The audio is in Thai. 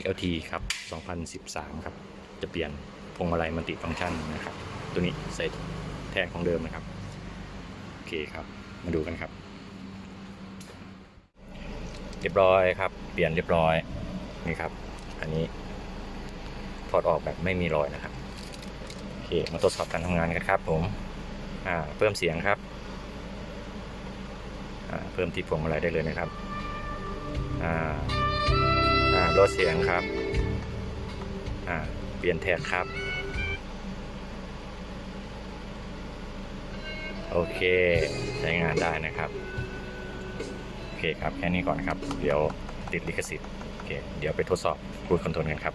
XLT ครับ 2013 ครับ จะเปลี่ยนพวงมาลัยมัลติฟังก์ชันนะครับ ตัวนี้ใส่แทนของเดิมนะครับ โอเคครับ มาดูกันครับ เรียบร้อยครับ เปลี่ยนเรียบร้อย นี่ครับ อันนี้ถอดออกแบบไม่มีรอยนะครับ โอเค มาทดสอบการทำงานกันครับผมอ่าเพิ่มเสียงครับอ่าเพิ่มที่พวงมาลัยได้เลยนะครับอ่า ลดเสียงครับ อ่า เปลี่ยนแท็กครับ โอเค ใช้งานได้นะครับ โอเคครับ แค่นี้ก่อนครับ เดี๋ยวติดลิขสิทธิ์ โอเค เดี๋ยวไปทดสอบพูดคอนโทรลกันครับ